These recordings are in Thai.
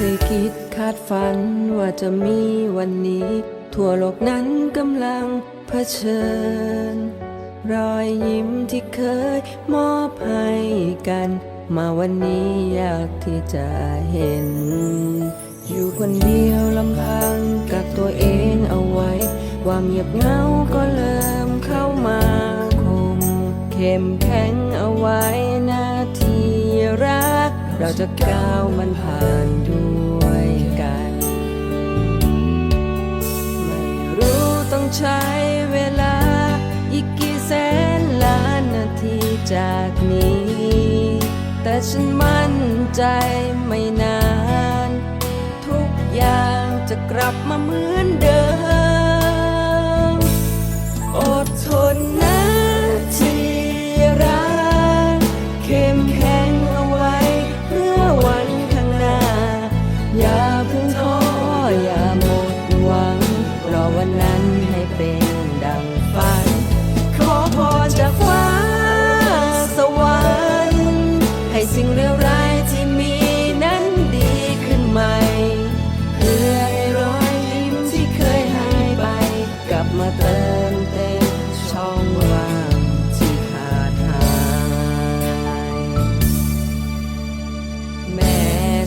เคยคิดคาดฝันว่าจะมีวันนี้ ทั่วโลกนั้นกำลังเผชิญ รอยยิ้มที่เคยมอบให้กัน มาวันนี้อยากที่จะเห็น อยู่คนเดียวลำพังกับตัวเองเอาไว้ ความเงียบเงาก็เริ่มเข้ามาคมเข้มแข็งเอาไว้นาทีรัก เราจะก้าวมันผ่านด้วยกัน ไม่รู้ต้องใช้เวลา อีกกี่แสนล้านนาทีจากนี้ แต่ฉันมั่นใจไม่นาน ทุกอย่างจะกลับมาเหมือน มาเติมเต็มช่องว่างที่ขาดหายแม้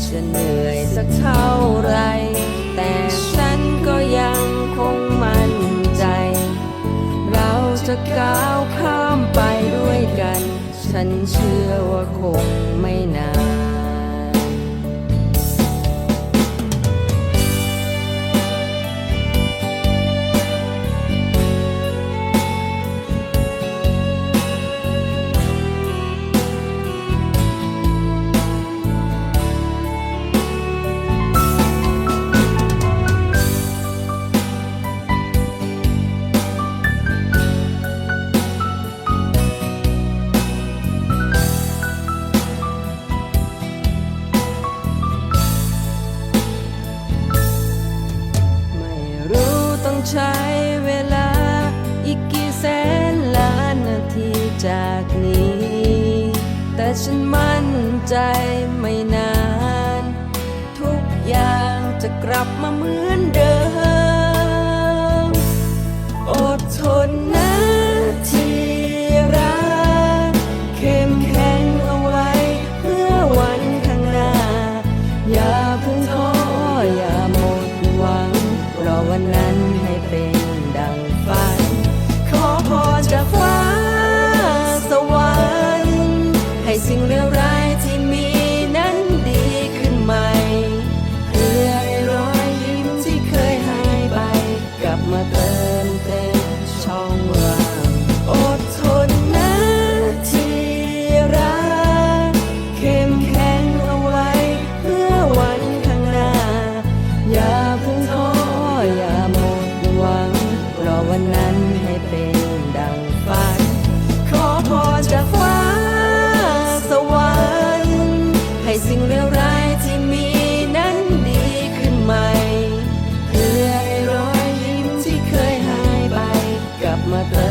จะเหนื่อยสักเท่าไร แต่ฉันก็ยังคงมั่นใจ เราจะก้าวข้ามไปด้วยกัน ฉันเชื่อว่าคงไม่นาน ใช้เวลาอีกกี่แสนล้านนาทีจากนี้ แต่ฉันมั่นใจไม่นาน ทุกอย่างจะกลับมาเหมือนเดิม อดทนนะที่รักเข้มแข็งเอาไว้เพื่อวันข้างหน้า อย่าเพิ่ง เพื่